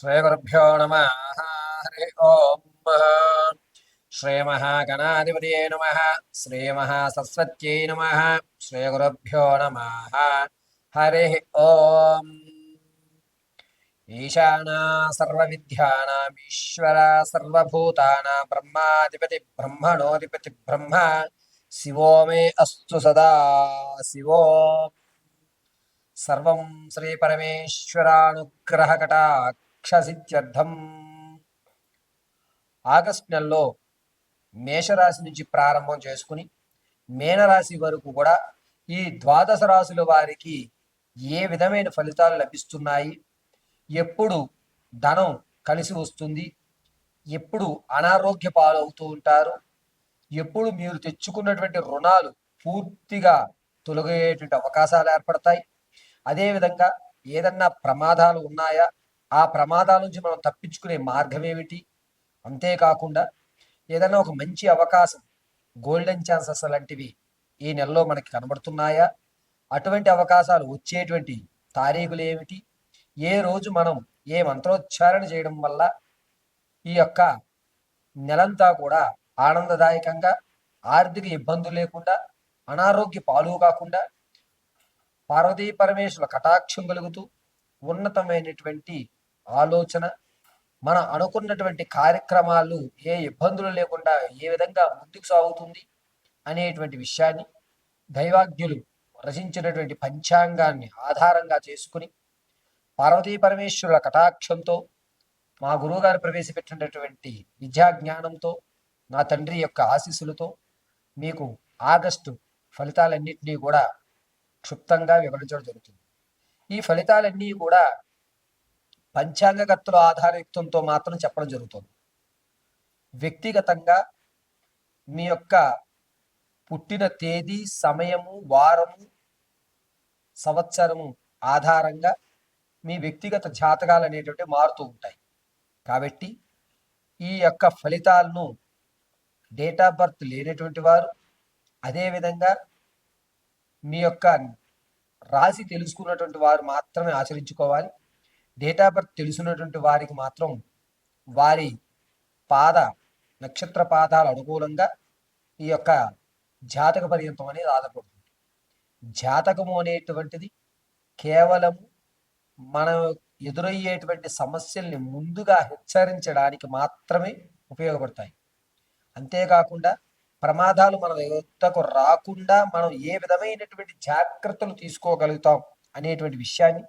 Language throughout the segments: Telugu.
श्रीगुरुभ्यो नमः। हरि ओम् श्रीमहागणाधिपतये नमः। श्रीमहासरस्वत्यै नमः। श्रीगुरुभ्यो नमः। हरिः ओम्। ईशाना सर्वविद्यानाम् ईश्वर सर्वभूतानां ब्रह्माधिपतिब्रह्मणोऽधिपतिब्रह्म शिवो मे अस्तु सदा, शिवो। सर्वं श्रीपरमेश्वरानुग्रहकटाक्ष। సర్వం ఆగస్ట్ నెలలో మేషరాశి నుంచి ప్రారంభం చేసుకుని మేనరాశి వరకు కూడా ఈ ద్వాదశ రాశుల వారికి ఏ విధమైన ఫలితాలు లభిస్తున్నాయి? ఎప్పుడు ధనం కలిసి వస్తుంది? ఎప్పుడు అనారోగ్య పాలవుతూ ఉంటారు? ఎప్పుడు మీరు తెచ్చుకున్నటువంటి రుణాలు పూర్తిగా తొలగేటువంటి అవకాశాలు ఏర్పడతాయి? అదేవిధంగా ఏదన్నా ప్రమాదాలు ఉన్నాయా? ఆ ప్రమాదాల నుంచి మనం తప్పించుకునే మార్గం ఏమిటి? అంతేకాకుండా ఏదైనా ఒక మంచి అవకాశం గోల్డెన్ ఛాన్సెస్ లాంటివి ఈ నెలలో మనకి కనబడుతున్నాయా? అటువంటి అవకాశాలు వచ్చేటువంటి తారీఖులు ఏమిటి? ఏ రోజు మనం ఏ మంత్రోచ్చారణ చేయడం వల్ల ఈ యొక్క నెలంతా కూడా ఆనందదాయకంగా ఆర్థిక ఇబ్బందులు లేకుండా అనారోగ్య పాలు కాకుండా పార్వతీ పరమేశ్వరుల కటాక్షం కలుగుతూ ఉన్నతమైనటువంటి ఆలోచన మన అనుకున్నటువంటి కార్యక్రమాలు ఏ ఇబ్బందులు లేకుండా ఏ విధంగా ముందుకు సాగుతుంది అనేటువంటి విషయాన్ని దైవాజ్ఞులు రచించినటువంటి పంచాంగాన్ని ఆధారంగా చేసుకుని పార్వతీ పరమేశ్వరుల కటాక్షంతో మా గురువుగారు ప్రవేశపెట్టినటువంటి విద్యా జ్ఞానంతో నా తండ్రి యొక్క ఆశీస్సులతో మీకు ఆగస్టు ఫలితాలన్నింటినీ కూడా క్షుప్తంగా వివరించడం జరుగుతుంది. ఈ ఫలితాలన్నీ కూడా పంచాంగకర్తల ఆధారయుక్తంతో మాత్రం చెప్పడం జరుగుతుంది. వ్యక్తిగతంగా మీ యొక్క పుట్టిన తేదీ సమయము వారము సంవత్సరము ఆధారంగా మీ వ్యక్తిగత జాతకాలు అనేటువంటి మారుతూ ఉంటాయి. కాబట్టి ఈ యొక్క ఫలితాలను డేట్ ఆఫ్ బర్త్ లేనటువంటి వారు అదేవిధంగా మీ యొక్క రాశి తెలుసుకున్నటువంటి వారు మాత్రమే ఆచరించుకోవాలి. డేట్ ఆఫ్ బర్త్ తెలిసినటువంటి వారికి మాత్రం వారి పాద నక్షత్ర పాదాలు అనుకూలంగా ఈ యొక్క జాతక పర్యంతం అనేది ఆధారపడుతుంది జాతకము అనేటువంటిది కేవలం మనం ఎదురయ్యేటువంటి సమస్యల్ని ముందుగా హెచ్చరించడానికి మాత్రమే ఉపయోగపడతాయి. అంతేకాకుండా ప్రమాదాలు మన యుద్ధకు రాకుండా మనం ఏ విధమైనటువంటి జాగ్రత్తలు తీసుకోగలుగుతాం అనేటువంటి విషయాన్ని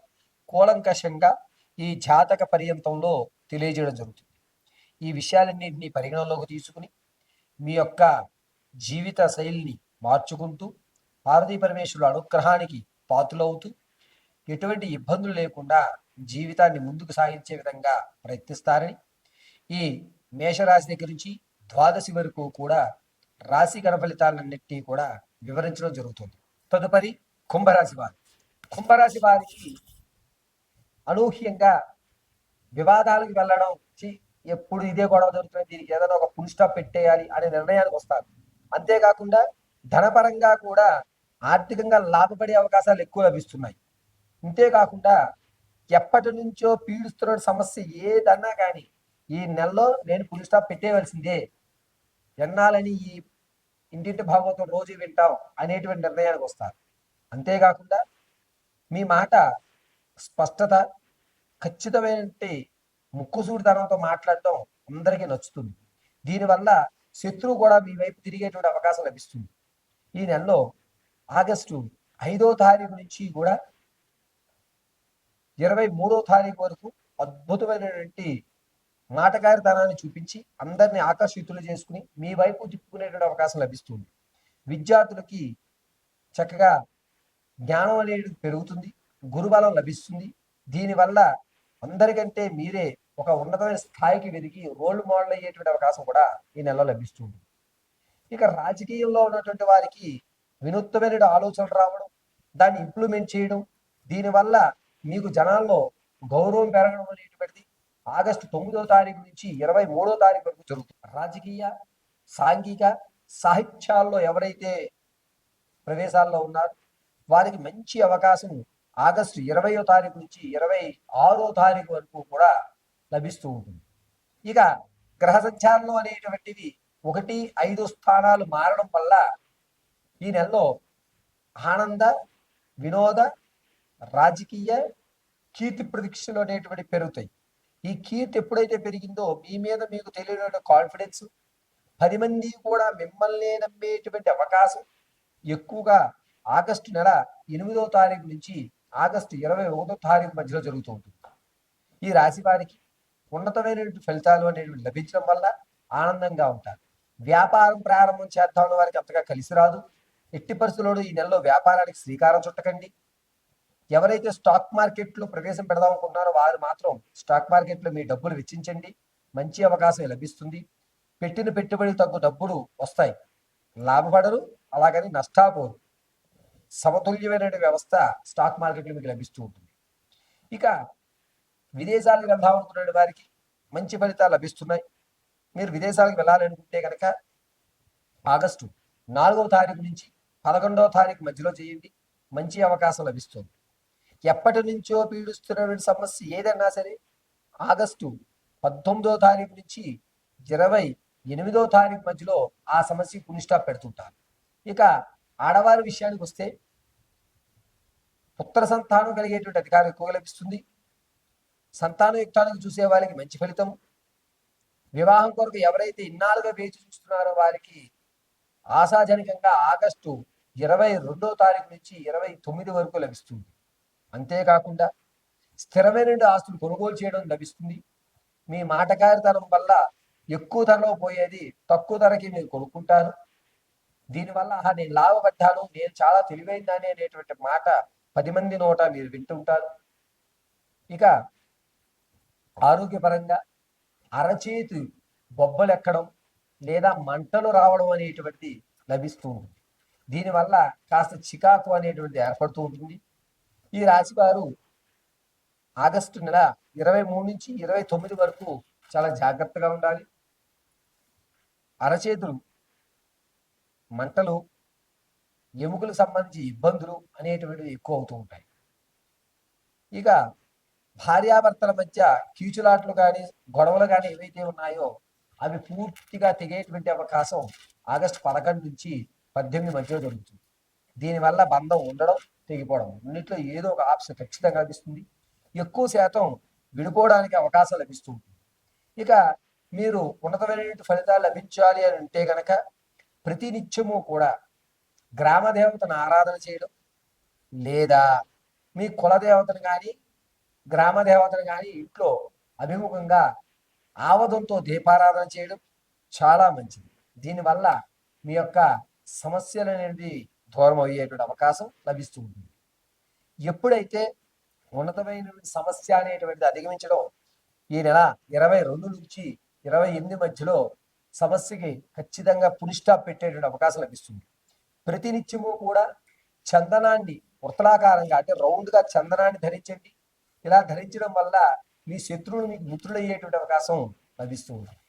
కూలంకషంగా ఈ జాతక పర్యంతంలో తెలియజేయడం జరుగుతుంది. ఈ విషయాలన్నింటినీ పరిగణనలోకి తీసుకుని మీ యొక్క జీవిత శైలిని మార్చుకుంటూ పార్వతీ పరమేశ్వరుడు అనుగ్రహానికి పాతులవుతూ ఎటువంటి ఇబ్బందులు లేకుండా జీవితాన్ని ముందుకు సాగించే విధంగా ప్రయత్నిస్తారని ఈ మేషరాశి దగ్గర నుంచి ద్వాదశి వరకు కూడా రాశి గణ ఫలితాలన్నింటినీ కూడా వివరించడం జరుగుతుంది. తదుపరి కుంభరాశి వారు. కుంభరాశి వారికి అనూహ్యంగా వివాదాలకు వెళ్ళడం చి ఎప్పుడు ఇదే గొడవ జరుగుతుంది దీనికి ఏదైనా ఒక ఫుల్ స్టాప్ పెట్టేయాలి అనే నిర్ణయానికి వస్తారు. అంతేకాకుండా ధనపరంగా కూడా ఆర్థికంగా లాభపడే అవకాశాలు ఎక్కువ లభిస్తున్నాయి. అంతేకాకుండా ఎప్పటి నుంచో పీడిస్తున్న సమస్య ఏదన్నా కానీ ఈ నెలలో నేను ఫుల్ స్టాప్ పెట్టేయవలసిందే. ఎన్నాలని ఈ ఇంటింటి భాగవతం రోజు వింటాం అనేటువంటి నిర్ణయానికి వస్తారు. అంతేకాకుండా మీ మాట స్పష్టత ఖచ్చితమైన ముక్కుసూడితనంతో మాట్లాడటం అందరికీ నచ్చుతుంది. దీనివల్ల శత్రువు కూడా మీ వైపు తిరిగేటువంటి అవకాశం లభిస్తుంది. ఈ నెలలో ఆగస్టు ఐదో తారీఖు నుంచి కూడా ఇరవై మూడో తారీఖు వరకు అద్భుతమైనటువంటి నాటకారితనాన్ని చూపించి అందరినీ ఆకర్షితులు చేసుకుని మీ వైపు తిప్పుకునేటువంటి అవకాశం లభిస్తుంది. విద్యార్థులకి చక్కగా జ్ఞానం అనేది పెరుగుతుంది. గురుబలం లభిస్తుంది. దీనివల్ల అందరికంటే మీరే ఒక ఉన్నతమైన స్థాయికి వెదిగి రోల్ మోడల్ అయ్యేటువంటి అవకాశం కూడా ఈ నెలలో లభిస్తుంది ఇక రాజకీయంలో ఉన్నటువంటి వారికి వినూత్నమైన ఆలోచనలు రావడం దాన్ని ఇంప్లిమెంట్ చేయడం దీనివల్ల మీకు జనాల్లో గౌరవం పెరగడం అనేటువంటిది ఆగస్టు తొమ్మిదో తారీఖు నుంచి ఇరవై మూడో తారీఖు వరకు జరుగుతుంది. రాజకీయ సాంఘిక సాహిత్యాల్లో ఎవరైతే ప్రవేశాల్లో ఉన్నారో వారికి మంచి అవకాశం ఆగస్టు ఇరవయో తారీఖు నుంచి ఇరవై ఆరో తారీఖు వరకు కూడా లభిస్తూ ఉంటుంది. ఇక గ్రహ సంచారంలో అనేటువంటివి ఒకటి ఐదు స్థానాలు మారడం వల్ల ఈ నెలలో ఆనంద వినోద రాజకీయ కీర్తి ప్రదీక్షలు అనేటువంటి పెరుగుతాయి. ఈ కీర్తి ఎప్పుడైతే పెరిగిందో మీ మీద మీకు తెలియని కాన్ఫిడెన్స్ పది మంది కూడా మిమ్మల్ని నమ్మేటువంటి అవకాశం ఎక్కువగా ఆగస్టు నెల ఎనిమిదో తారీఖు నుంచి ఆగస్టు ఇరవై ఒకటో తారీఖు మధ్యలో జరుగుతూ ఉంటుంది. ఈ రాశి వారికి ఉన్నతమైనటువంటి ఫలితాలు అనేవి లభించడం వల్ల ఆనందంగా ఉంటారు. వ్యాపారం ప్రారంభం చేద్దామన్న వారికి అంతగా కలిసి రాదు. ఎట్టి పరిస్థితుల్లో ఈ నెలలో వ్యాపారానికి శ్రీకారం చుట్టకండి. ఎవరైతే స్టాక్ మార్కెట్లో ప్రవేశం పెడదాం అనుకుంటున్నారో వారు మాత్రం స్టాక్ మార్కెట్లో మీ డబ్బులు వెచ్చించండి. మంచి అవకాశం లభిస్తుంది. పెట్టిన పెట్టుబడి తగ్గు డబ్బులు వస్తాయి. లాభపడరు అలాగని నష్టాపోరు. సమతుల్యమైన వ్యవస్థ స్టాక్ మార్కెట్లో మీకు లభిస్తూ ఉంటుంది. ఇక విదేశాలకు వెళ్దామనుకునే వారికి మంచి ఫలితాలు లభిస్తున్నాయి. మీరు విదేశాలకు వెళ్ళాలనుకుంటే కనుక ఆగస్టు నాలుగవ తారీఖు నుంచి పదకొండవ తారీఖు మధ్యలో చేయండి. మంచి అవకాశం లభిస్తుంది. ఎప్పటి నుంచో పీడిస్తున్నటువంటి సమస్య ఏదన్నా సరే ఆగస్టు పద్దెనిమిదో తారీఖు నుంచి ఇరవై ఎనిమిదో తారీఖు మధ్యలో ఆ సమస్య పునిస్టాప్ పెడుతుంటారు. ఇక ఆడవారి విషయానికి వస్తే పుత్ర సంతానం కలిగేటువంటి అధికారం ఎక్కువగా లభిస్తుంది. సంతాన యుక్తానికి చూసే వాళ్ళకి మంచి ఫలితం. వివాహం కొరకు ఎవరైతే ఇన్నాళ్ళుగా వేచి చూస్తున్నారో వారికి ఆశాజనకంగా ఆగస్టు ఇరవై రెండో తారీఖు నుంచి ఇరవై తొమ్మిది వరకు లభిస్తుంది. అంతేకాకుండా స్థిరమైన ఆస్తులు కొనుగోలు చేయడం లభిస్తుంది. మీ మాటకారితనం వల్ల ఎక్కువ ధరలో పోయేది తక్కువ ధరకి మీరు కొనుక్కుంటారు. దీనివల్ల "ఆహా, నేను లాభపడ్డాను నేను చాలా తెలివైందని అనేటువంటి మాట పది మంది నోట మీరు వింటుంటారు. ఇక ఆరోగ్యపరంగా అరచేతి బొబ్బలు ఎక్కడం లేదా మంటలు రావడం అనేటువంటిది లభిస్తూ ఉంటుంది. దీనివల్ల కాస్త చికాకు అనేటువంటిది ఏర్పడుతూ ఉంటుంది. ఈ రాశి వారు ఆగస్టు నెల ఇరవై మూడు నుంచి ఇరవై తొమ్మిది వరకు చాలా జాగ్రత్తగా ఉండాలి. అరచేతులు మంటలు ఎముకలకు సంబంధించి ఇబ్బందులు అనేటువంటివి ఎక్కువ అవుతూ ఉంటాయి. ఇక భార్యాభర్తల మధ్య కీచులాట్లు కానీ గొడవలు కానీ ఏవైతే ఉన్నాయో అవి పూర్తిగా తెగేటువంటి అవకాశం ఆగస్టు పదకొండు నుంచి పద్దెనిమిది మధ్యలో జరుగుతుంది. దీనివల్ల బంధం ఉండడం తెగిపోవడం రెండిట్లో ఏదో ఒక ఆప్షన్ ఖచ్చితంగా లభిస్తుంది. ఎక్కువ శాతం విడిపోవడానికి అవకాశం లభిస్తుంది ఇక మీరు ఉన్నతమైనటువంటి ఫలితాలు లభించాలి అని అంటే కనుక ప్రతినిత్యము కూడా గ్రామ దేవతను ఆరాధన చేయడం లేదా మీ కుల దేవతను కానీ గ్రామ దేవతను కానీ ఇంట్లో అభిముఖంగా ఆవదంతో దీపారాధన చేయడం చాలా మంచిది. దీనివల్ల మీ యొక్క సమస్యలు అనేది దూరం అయ్యేటువంటి అవకాశం లభిస్తూ ఉంటుంది. ఎప్పుడైతే ఉన్నతమైన సమస్య అనేటువంటిది అధిగమించడం ఈ నెల ఇరవై రెండు నుంచి ఇరవై ఎనిమిది మధ్యలో సమస్యకి ఖచ్చితంగా పునిస్టాప్ పెట్టేటువంటి అవకాశం లభిస్తుంది. ప్రతినిత్యము కూడా చందనాన్ని వృత్తలాకారంగా అంటే రౌండ్గా చందనాన్ని ధరించండి. ఇలా ధరించడం వల్ల మీ శత్రువులు మీకు మిత్రులయ్యేటువంటి అవకాశం లభిస్తుంది